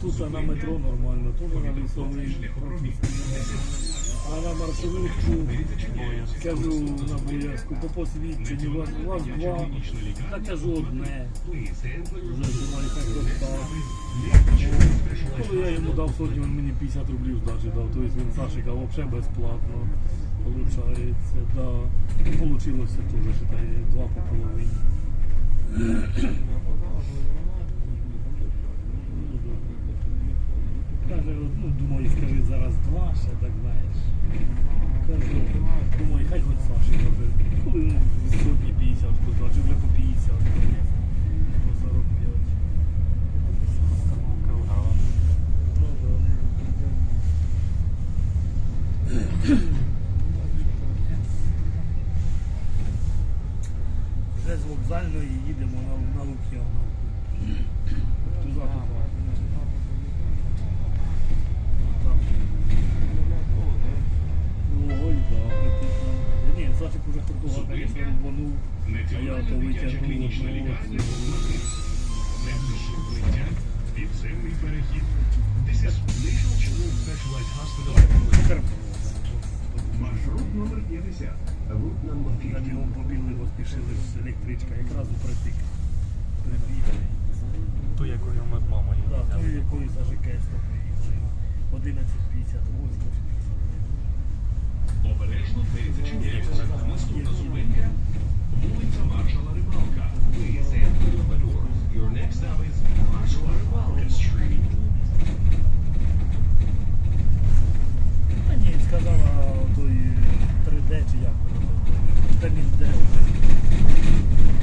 тут на метро нормально, тут на лісовий а на маршрутку кажу на боязку, по посвідченню, у вас, вас два, та кажу одне. Вже думаю, так так. Коли я йому дав сотню, він мені 50 рублів здачі дав, тобто він Сашика взагалі безплатно. Получається, да. Получилося теж, считай, два по половині. Каже, ну, думаю, скажи зараз два, ще так знаєш. Кажу, думаю, хай хоч Саші каже, коли він сотні 50 куда, чи вже по 50, по 45. Ну. Вже з вокзальної їдемо на, на Лук'яновку. графік уже такого, звісно, рвонув, а я то витягнув одного. Підземний перехід. Маршрут номер 50. Рут нам На нього побігли, пішили з електричка, якраз у притик. Ту, якою ми з мамою. Так, ту, якою за ЖКС 11.50, 8.50.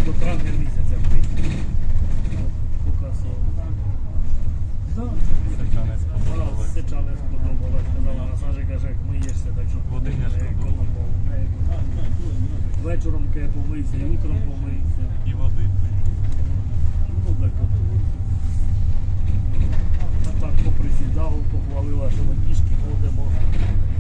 До травня місяця прийти. вечором я помийся, і утром помийся. І води. Ну, так от. А так поприсідав, похвалила, що ви